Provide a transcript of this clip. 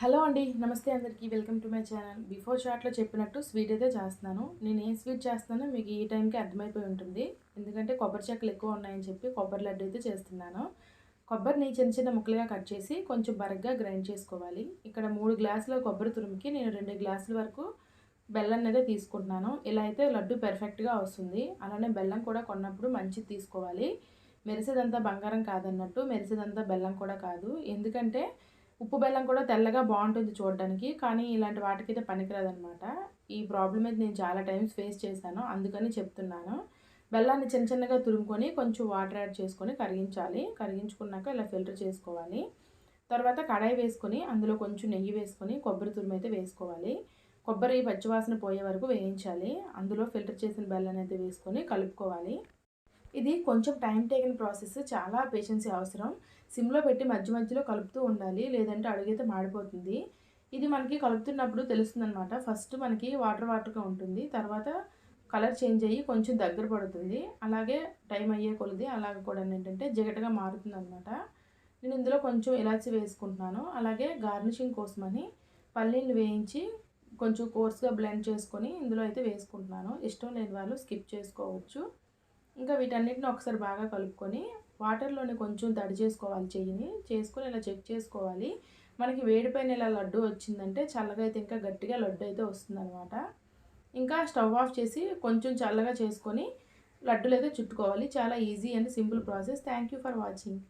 Hello అండి నమస్తే అందరికీ. Welcome to my channel. Before షార్ట్లో చెప్పినట్టు స్వీట్ అయితే చేస్తున్నాను. నేను ఏం స్వీట్ చేస్తున్నానో మీకు ఈ టైంకి అర్థమైపోయి ఉంటుంది. ఎందుకంటే కొబ్బరి చెక్కలు ఎక్కువ ఉన్నాయని చెప్పి కొబ్బరి లడ్డు అయితే చేస్తున్నాను. కొబ్బరిని చిన్న చిన్న ముక్కలుగా కట్ చేసి కొంచెం బరగ్గా గ్రైండ్ చేసుకోవాలి. ఇక్కడ మూడు గ్లాసుల కొబ్బరి తురుముకి నేను రెండు గ్లాసుల వరకు బెల్లం అయితే తీసుకుంటున్నాను. ఇలా అయితే లడ్డు పెర్ఫెక్ట్గా వస్తుంది. అలానే బెల్లం కూడా కొన్నప్పుడు మంచిది తీసుకోవాలి. మెరిసేదంతా బంగారం కాదన్నట్టు మెరిసేదంతా బెల్లం కూడా కాదు. ఎందుకంటే ఉప్పు బెల్లం కూడా తెల్లగా బాగుంటుంది చూడడానికి కానీ ఇలాంటి వాటికైతే పనికిరాదనమాట ఈ ప్రాబ్లం అయితే నేను చాలా టైమ్స్ ఫేస్ చేశాను అందుకని చెప్తున్నాను. బెల్లాన్ని చిన్న చిన్నగా తురుముకొని కొంచెం వాటర్ యాడ్ చేసుకొని కరిగించాలి. కరిగించుకున్నాక ఇలా ఫిల్టర్ చేసుకోవాలి. తర్వాత కడాయి వేసుకొని అందులో కొంచెం నెయ్యి వేసుకొని కొబ్బరి తురుము అయితే వేసుకోవాలి. కొబ్బరి పచ్చివాసన పోయే వరకు వేయించాలి. అందులో ఫిల్టర్ చేసిన బెల్లం అయితే వేసుకొని కలుపుకోవాలి. ఇది కొంచెం టైం టేకిన ప్రాసెస్ చాలా పేషెన్సీ అవసరం. సిమ్లో పెట్టి మధ్య మధ్యలో కలుపుతూ ఉండాలి లేదంటే అడుగైతే మాడిపోతుంది. ఇది మనకి కలుపుతున్నప్పుడు తెలుస్తుంది అనమాట ఫస్ట్ మనకి వాటర్ వాటర్గా ఉంటుంది తర్వాత కలర్ చేంజ్ అయ్యి కొంచెం దగ్గర పడుతుంది. అలాగే టైం అయ్యే కొలిది అలాగే కూడా ఏంటంటే జిగటగా మారుతుంది అనమాట నేను ఇందులో కొంచెం ఇలాచి వేసుకుంటున్నాను. అలాగే గార్నిషింగ్ కోసమని పల్లీలు వేయించి కొంచెం కోర్స్గా బ్లెండ్ చేసుకొని ఇందులో అయితే వేసుకుంటున్నాను. ఇష్టం లేని వాళ్ళు స్కిప్ చేసుకోవచ్చు. ఇంకా వీటన్నిటిని ఒకసారి బాగా కలుపుకొని వాటర్లోనే కొంచెం తడి చేసుకోవాలి చెయ్యిని. చేసుకొని ఇలా చెక్ చేసుకోవాలి. మనకి వేడిపైన ఇలా లడ్డు వచ్చిందంటే చల్లగా అయితే ఇంకా గట్టిగా లడ్డు అయితే వస్తుందన్నమాట. ఇంకా స్టవ్ ఆఫ్ చేసి కొంచెం చల్లగా చేసుకొని లడ్డులు అయితే చుట్టుకోవాలి. చాలా easy and simple process. Thank you for watching.